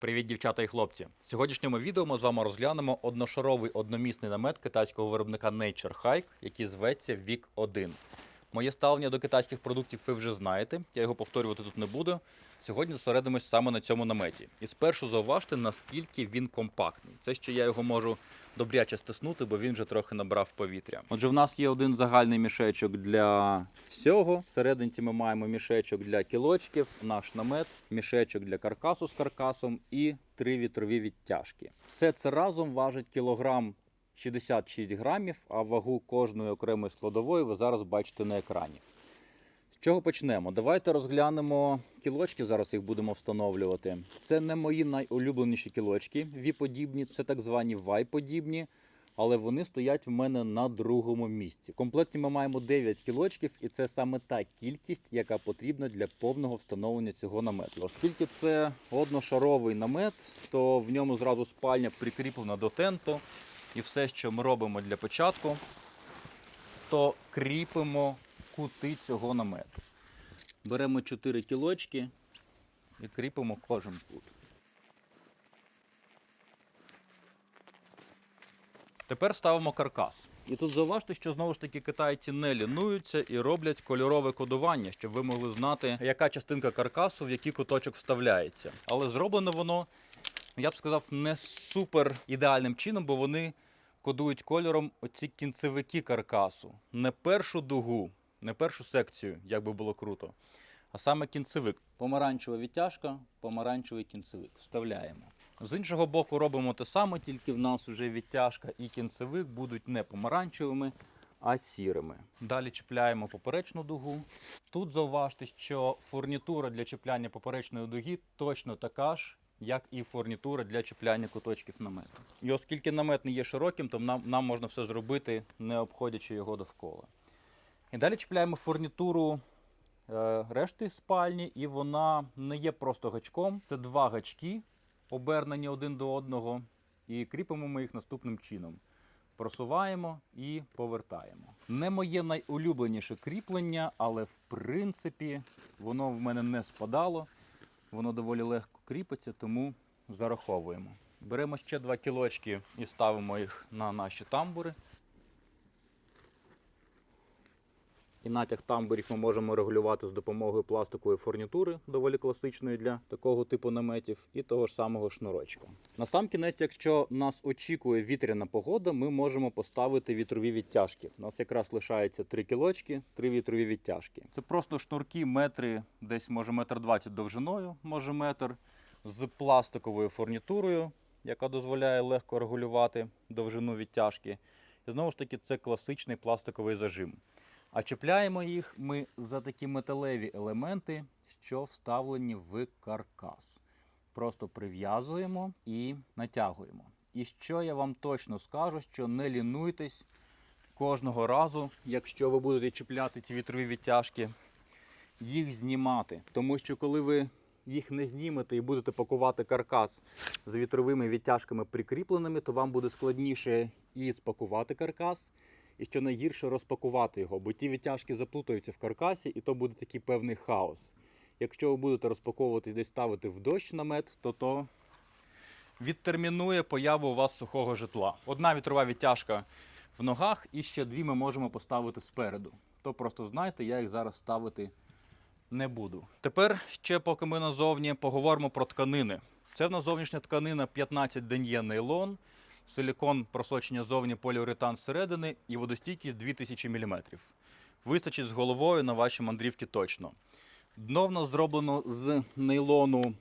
Привіт, дівчата і хлопці! В сьогоднішньому відео ми з вами розглянемо одношаровий одномісний намет китайського виробника Nature Hike, який зветься Вік 1. Моє ставлення до китайських продуктів ви вже знаєте, я його повторювати тут не буду. Сьогодні зосередимось саме на цьому наметі. І спершу зауважте, наскільки він компактний. Це ще я його можу добряче стиснути, бо він вже трохи набрав повітря. Отже, в нас є один загальний мішечок для всього. Всерединці ми маємо мішечок для кілочків, наш намет, мішечок для каркасу з каркасом і три вітрові відтяжки. Все це разом важить кілограм 66 грамів, а вагу кожної окремої складової ви зараз бачите на екрані. Чого почнемо? Давайте розглянемо кілочки. Зараз їх будемо встановлювати. Це не мої найулюбленіші кілочки, ві-подібні, це так звані вай-подібні, але вони стоять в мене на другому місці. В комплекті ми маємо 9 кілочків, і це саме та кількість, яка потрібна для повного встановлення цього намету. Оскільки це одношаровий намет, то в ньому зразу спальня прикріплена до тенту. І все, що ми робимо для початку, то кріпимо кути цього намету. Беремо 4 кілочки і кріпимо кожен кут. Тепер ставимо каркас. І тут зауважте, що знову ж таки китайці не лінуються і роблять кольорове кодування, щоб ви могли знати, яка частинка каркасу в який куточок вставляється. Але зроблено воно, я б сказав, не супер ідеальним чином, бо вони кодують кольором оці кінцевики каркасу. Не першу дугу, не першу секцію, як би було круто, а саме кінцевик. Помаранчева відтяжка, помаранчевий кінцевик. Вставляємо. З іншого боку робимо те саме, тільки в нас вже відтяжка і кінцевик будуть не помаранчевими, а сірими. Далі чіпляємо поперечну дугу. Тут зауважте, що фурнітура для чіпляння поперечної дуги точно така ж, як і фурнітура для чіпляння куточків намету. І оскільки намет не є широким, то нам, нам можна все зробити, не обходячи його довкола. І далі чіпляємо фурнітуру е, решти спальні, і вона не є просто гачком. Це два гачки, обернені один до одного, і кріпимо ми їх наступним чином. Просуваємо і повертаємо. Не моє найулюбленіше кріплення, але в принципі воно в мене не спадало. Воно доволі легко кріпиться, тому зараховуємо. Беремо ще два кілочки і ставимо їх на наші тамбури. І натяг тамбурів ми можемо регулювати з допомогою пластикової фурнітури, доволі класичної для такого типу наметів, і того ж самого шнурочка. На сам кінець, якщо нас очікує вітряна погода, ми можемо поставити вітрові відтяжки. У нас якраз лишається 3 кілочки, 3 вітрові відтяжки. Це просто шнурки метри, десь може метр двадцять довжиною, може метр, з пластиковою фурнітурою, яка дозволяє легко регулювати довжину відтяжки. І знову ж таки, це класичний пластиковий зажим. А чіпляємо їх ми за такі металеві елементи, що вставлені в каркас. Просто прив'язуємо і натягуємо. І що я вам точно скажу, що не лінуйтесь кожного разу, якщо ви будете чіпляти ці вітрові відтяжки, їх знімати. Тому що коли ви їх не знімете і будете пакувати каркас з вітровими відтяжками прикріпленими, то вам буде складніше і спакувати каркас, і що найгірше розпакувати його, бо ті відтяжки заплутаються в каркасі, і то буде такий певний хаос. Якщо ви будете розпаковувати і десь ставити в дощ намет, то то відтермінує появу у вас сухого житла. Одна вітрова відтяжка в ногах, і ще дві ми можемо поставити спереду. То просто знайте, я їх зараз ставити не буду. Тепер ще, поки ми назовні, поговоримо про тканини. Це в нас зовнішня тканина 15 ден'є нейлон, силікон просочення зовні поліуретан зсередини і водостійкість 2000 мм. Вистачить з головою на ваші мандрівки точно. Дно в нас зроблено з нейлону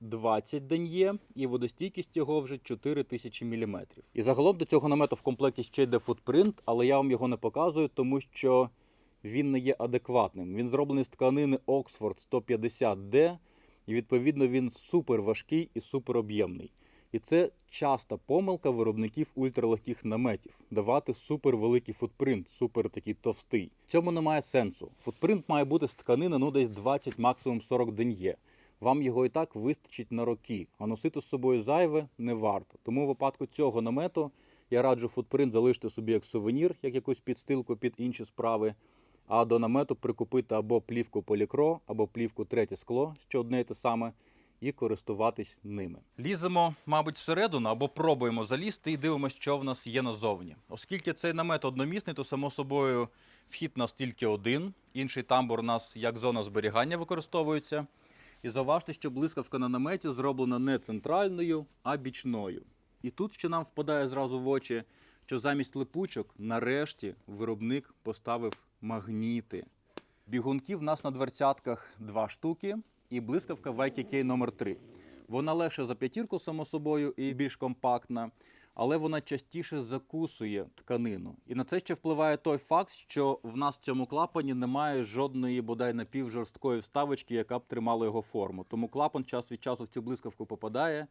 20 ден'є і водостійкість його вже 4000 мм. І загалом до цього намету в комплекті ще йде футпринт, але я вам його не показую, тому що він не є адекватним. Він зроблений з тканини Oxford 150D, і відповідно він супер важкий і супер об'ємний. І це часта помилка виробників ультралегких наметів давати супер великий футпринт, супер такий товстий. Цьому немає сенсу. Футпринт має бути з тканини ну десь 20, максимум 40 ден'є. Вам його і так вистачить на роки, а носити з собою зайве не варто. Тому в випадку цього намету я раджу футпринт залишити собі як сувенір, як якусь підстилку під інші справи. А до намету прикупити або плівку полікро, або плівку третє скло, що одне і те саме, і користуватись ними. Ліземо, мабуть, всередину або пробуємо залізти і дивимося, що в нас є назовні. Оскільки цей намет одномісний, то само собою вхід нас тільки один. Інший тамбур у нас як зона зберігання використовується. І зауважте, що блискавка на наметі зроблена не центральною, а бічною. І тут ще нам впадає зразу в очі, що замість липучок нарешті виробник поставив магніти. Бігунків в нас на дверцятках два штуки і блискавка YKK номер 3 Вона легша за п'ятірку, само собою, і більш компактна, але вона частіше закусує тканину. І на це ще впливає той факт, що в нас в цьому клапані немає жодної бодай напівжорсткої вставочки, яка б тримала його форму. Тому клапан час від часу в цю блискавку попадає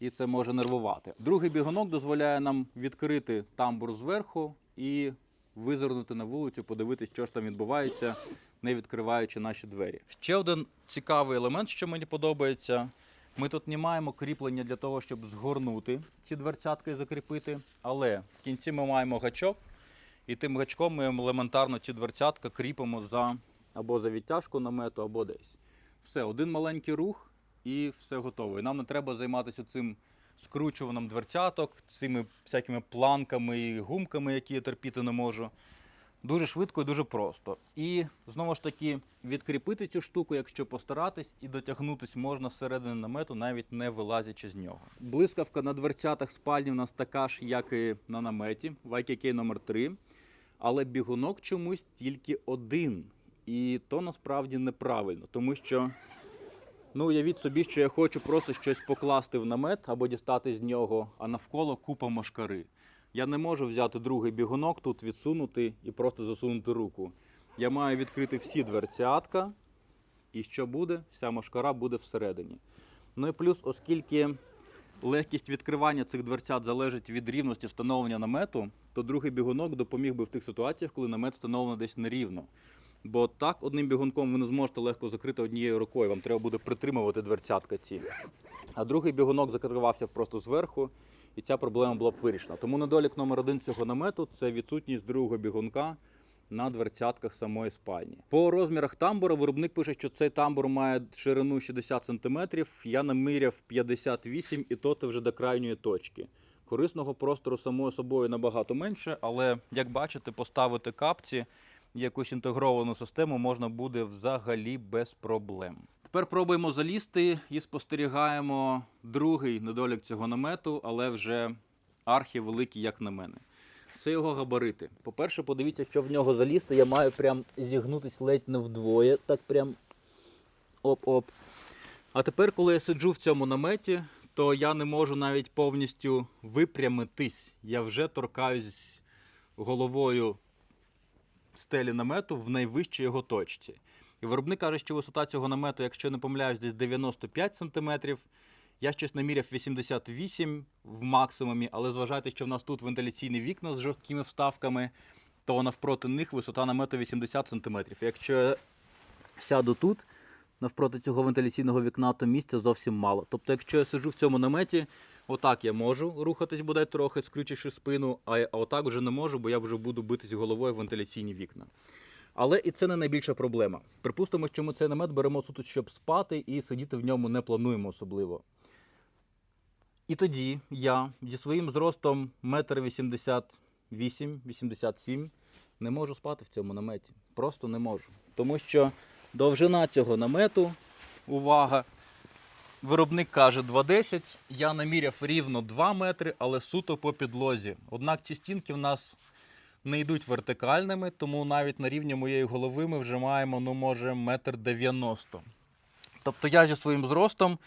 і це може нервувати. Другий бігунок дозволяє нам відкрити тамбур зверху і визирнути на вулицю, подивитися, що ж там відбувається, не відкриваючи наші двері. Ще один цікавий елемент, що мені подобається. Ми тут не маємо кріплення для того, щоб згорнути ці дверцятки і закріпити, але в кінці ми маємо гачок, і тим гачком ми елементарно ці дверцятка кріпимо за або за відтяжку намету, або десь. Все, один маленький рух і все готово. І нам не треба займатися цим скручуванням дверцяток, цими всякими планками і гумками, які я терпіти не можу. Дуже швидко і дуже просто. І знову ж таки відкріпити цю штуку, якщо постаратись, і дотягнутись можна зсередини намету, навіть не вилазячи з нього. Блискавка на дверцятах спальні в нас така ж, як і на наметі, YKK номер 3 але бігунок чомусь тільки один. І то насправді неправильно, тому що Ну, уявіть собі, що я хочу просто щось покласти в намет або дістати з нього, а навколо купа мошкари. Я не можу взяти другий бігунок, тут відсунути і просто засунути руку. Я маю відкрити всі дверцятка, і що буде? Вся мошкара буде всередині. Ну і плюс, оскільки легкість відкривання цих дверцят залежить від рівності встановлення намету, то другий бігунок допоміг би в тих ситуаціях, коли намет встановлено десь нерівно. Бо так одним бігунком ви не зможете легко закрити однією рукою, вам треба буде притримувати дверцятка ці. А другий бігунок закривався просто зверху, і ця проблема була б вирішена. Тому недолік номер один цього намету це відсутність другого бігунка на дверцятках самої спальні. По розмірах тамбура виробник пише, що цей тамбур має ширину 60 см, я наміряв 58 і то це вже до крайньої точки. Корисного простору самою собою набагато менше, але як бачите, поставити капці якусь інтегровану систему можна буде взагалі без проблем. Тепер пробуємо залізти і спостерігаємо другий недолік цього намету, але вже архівеликий, як на мене. Це його габарити. По-перше, подивіться, що в нього залізти. Я маю прям зігнутись ледь не вдвоє. Так прям оп-оп. А тепер, коли я сиджу в цьому наметі, то я не можу навіть повністю випрямитись. Я вже торкаюсь головою стелі намету в найвищій його точці. І виробник каже, що висота цього намету, якщо не помиляюсь, десь 95 см. Я щось наміряв 88 в максимумі, але зважайте, що в нас тут вентиляційні вікна з жорсткими вставками, то навпроти них висота намету 80 см. Якщо я сяду тут, навпроти цього вентиляційного вікна, то місця зовсім мало. Тобто, якщо я сиджу в цьому наметі, отак я можу рухатись бодай трохи, скрючивши спину, а отак вже не можу, бо я вже буду битись головою в вентиляційні вікна. Але і це не найбільша проблема. Припустимо, що ми цей намет беремо суто, щоб спати, і сидіти в ньому не плануємо особливо. І тоді я зі своїм зростом 1,88-87 м не можу спати в цьому наметі. Просто не можу. Тому що довжина цього намету, увага, виробник каже 2,10, я наміряв рівно 2 метри, але суто по підлозі. Однак ці стінки в нас не йдуть вертикальними, тому навіть на рівні моєї голови ми вже маємо, ну, може, метр 90. Тобто я зі своїм зростом,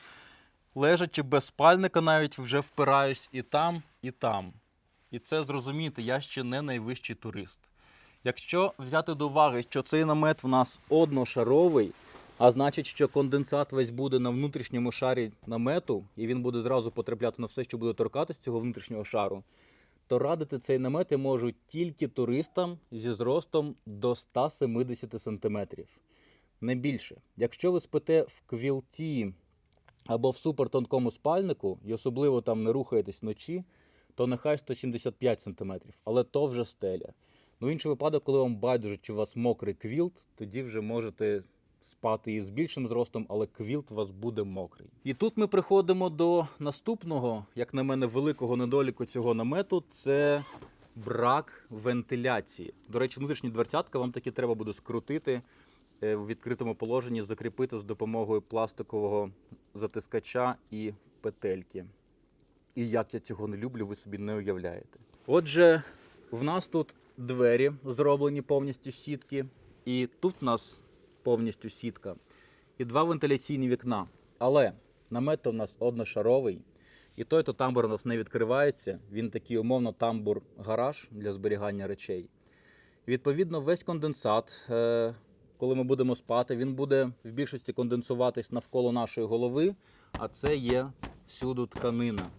лежачи без спальника, навіть вже впираюсь і там, і там. І це зрозуміти, я ще не найвищий турист. Якщо взяти до уваги, що цей намет в нас одношаровий, а значить, що конденсат весь буде на внутрішньому шарі намету, і він буде зразу потрапляти на все, що буде торкатись цього внутрішнього шару, то радити цей намет я можу тільки туристам зі зростом до 170 см. Не більше. Якщо ви спите в квілті або в супертонкому спальнику, і особливо там не рухаєтесь вночі, то нехай 175 см, але то вже стеля. Ну, інший випадок, коли вам байдуже, чи у вас мокрий квілт, тоді вже можете спати із більшим зростом, але квілт у вас буде мокрий. І тут ми приходимо до наступного, як на мене, великого недоліку цього намету це брак вентиляції. До речі, внутрішні дверцятка вам таки треба буде скрутити е, в відкритому положенні, закріпити з допомогою пластикового затискача і петельки. І як я цього не люблю, ви собі не уявляєте. Отже, в нас тут двері зроблені повністю сітки, і тут в нас повністю сітка, і два вентиляційні вікна. Але намет у нас одношаровий, і той то тамбур у нас не відкривається. Він такий умовно тамбур-гараж для зберігання речей. Відповідно, весь конденсат, е, коли ми будемо спати, він буде в більшості конденсуватись навколо нашої голови, а це є всюду тканина.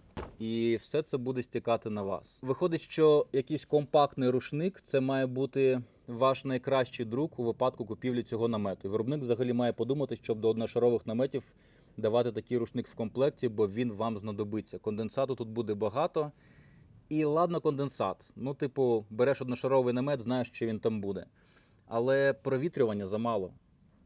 І все це буде стікати на вас. Виходить, що якийсь компактний рушник це має бути ваш найкращий друг у випадку купівлі цього намету. І виробник взагалі має подумати, щоб до одношарових наметів давати такий рушник в комплекті, бо він вам знадобиться. Конденсату тут буде багато. І ладно, конденсат. Ну, типу, береш одношаровий намет, знаєш, що він там буде. Але провітрювання замало.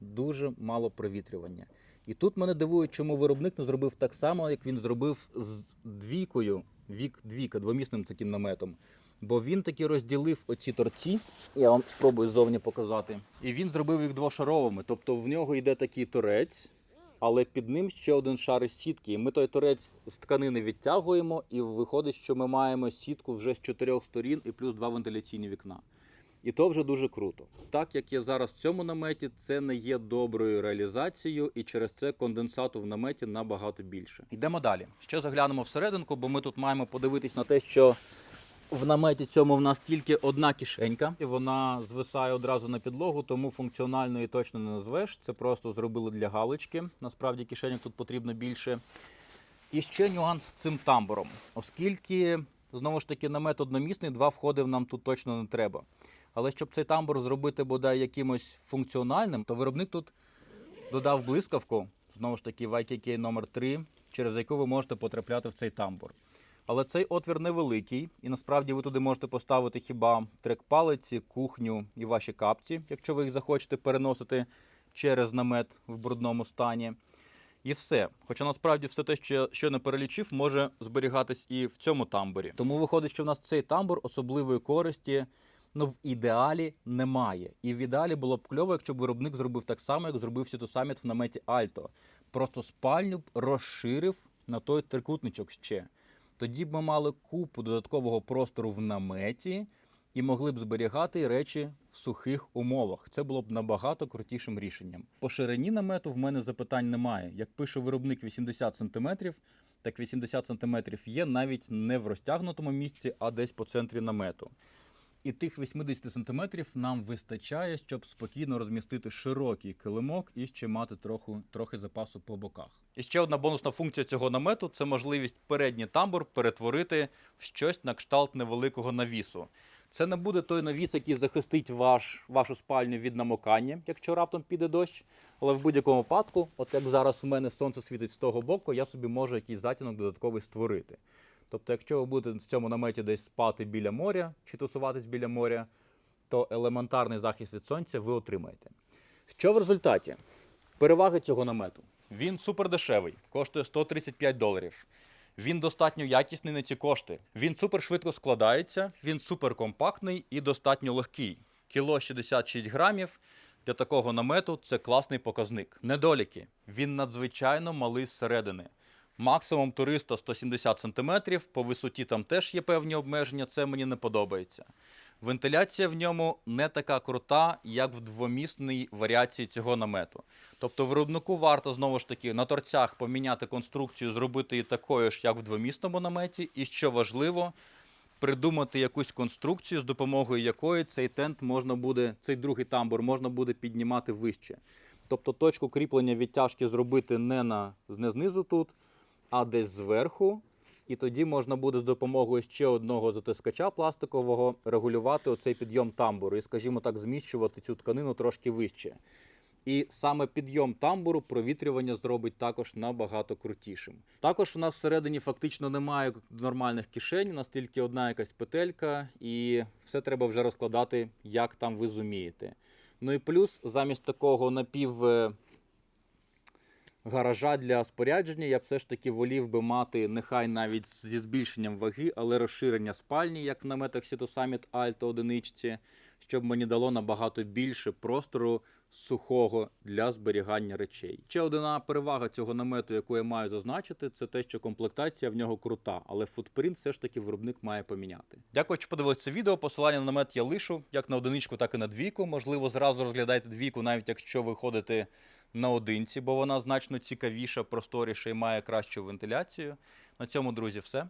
Дуже мало провітрювання. І тут мене дивує, чому виробник не зробив так само, як він зробив з двійкою, вік двійка, двомісним таким наметом. Бо він таки розділив оці торці, я вам спробую ззовні показати. І він зробив їх двошаровими. Тобто в нього йде такий торець, але під ним ще один шар із сітки. І ми той торець з тканини відтягуємо, і виходить, що ми маємо сітку вже з чотирьох сторін і плюс два вентиляційні вікна. І то вже дуже круто. Так як є зараз в цьому наметі, це не є доброю реалізацією, і через це конденсату в наметі набагато більше. Йдемо далі. Ще заглянемо всерединку, бо ми тут маємо подивитись на те, що в наметі цьому в нас тільки одна кишенька, і вона звисає одразу на підлогу, тому функціонально і точно не назвеш. Це просто зробили для галочки. Насправді кишеньок тут потрібно більше. І ще нюанс з цим тамбуром, оскільки знову ж таки намет одномісний, два входи нам тут точно не треба. Але щоб цей тамбур зробити бодай якимось функціональним, то виробник тут додав блискавку, знову ж таки, YKK номер 3 через яку ви можете потрапляти в цей тамбур. Але цей отвір невеликий, і насправді ви туди можете поставити хіба трек-палиці, кухню і ваші капці, якщо ви їх захочете переносити через намет в брудному стані. І все. Хоча насправді все те, що я щойно перелічив, може зберігатись і в цьому тамбурі. Тому виходить, що в нас цей тамбур особливої користі ну, в ідеалі немає. І в ідеалі було б кльово, якщо б виробник зробив так само, як зробив Сітосаміт в наметі Альто. Просто спальню б розширив на той трикутничок ще. Тоді б ми мали купу додаткового простору в наметі і могли б зберігати речі в сухих умовах. Це було б набагато крутішим рішенням. По ширині намету в мене запитань немає. Як пише виробник 80 см, так 80 см є навіть не в розтягнутому місці, а десь по центрі намету. І тих 80 см нам вистачає, щоб спокійно розмістити широкий килимок і ще мати трохи, трохи запасу по боках. І ще одна бонусна функція цього намету це можливість передній тамбур перетворити в щось на кшталт невеликого навісу. Це не буде той навіс, який захистить ваш, вашу спальню від намокання, якщо раптом піде дощ. Але в будь-якому випадку, от як зараз у мене сонце світить з того боку, я собі можу якийсь затінок додатковий створити. Тобто, якщо ви будете в цьому наметі десь спати біля моря чи тусуватись біля моря, то елементарний захист від сонця ви отримаєте. Що в результаті? Переваги цього намету. Він супер дешевий, коштує 135 доларів. Він достатньо якісний на ці кошти. Він супер швидко складається, він супер компактний і достатньо легкий. Кіло 66 грамів. Для такого намету це класний показник. Недоліки. Він надзвичайно малий зсередини. Максимум туриста 170 см, по висоті там теж є певні обмеження, це мені не подобається. Вентиляція в ньому не така крута, як в двомісній варіації цього намету. Тобто виробнику варто знову ж таки на торцях поміняти конструкцію, зробити її такою ж, як в двомісному наметі, і що важливо, придумати якусь конструкцію, з допомогою якої цей тент можна буде, цей другий тамбур можна буде піднімати вище. Тобто точку кріплення відтяжки зробити не, на, не знизу тут, а десь зверху. І тоді можна буде з допомогою ще одного затискача пластикового регулювати оцей підйом тамбуру і, скажімо так, зміщувати цю тканину трошки вище. І саме підйом тамбуру провітрювання зробить також набагато крутішим. Також в нас всередині фактично немає нормальних кишень, у нас тільки одна якась петелька, і все треба вже розкладати, як там ви зумієте. Ну і плюс, замість такого напів е, гаража для спорядження, я б все ж таки волів би мати нехай навіть зі збільшенням ваги, але розширення спальні, як в наметах Сіто Summit Alto одиничці, щоб мені дало набагато більше простору сухого для зберігання речей. Ще одна перевага цього намету, яку я маю зазначити, це те, що комплектація в нього крута, але футпринт все ж таки виробник має поміняти. Дякую, що подивилися це відео. Посилання на намет я лишу як на одиничку, так і на двійку. Можливо, зразу розглядайте двійку, навіть якщо ви ходите наодинці, бо вона значно цікавіша, просторіша і має кращу вентиляцію. На цьому, друзі, все.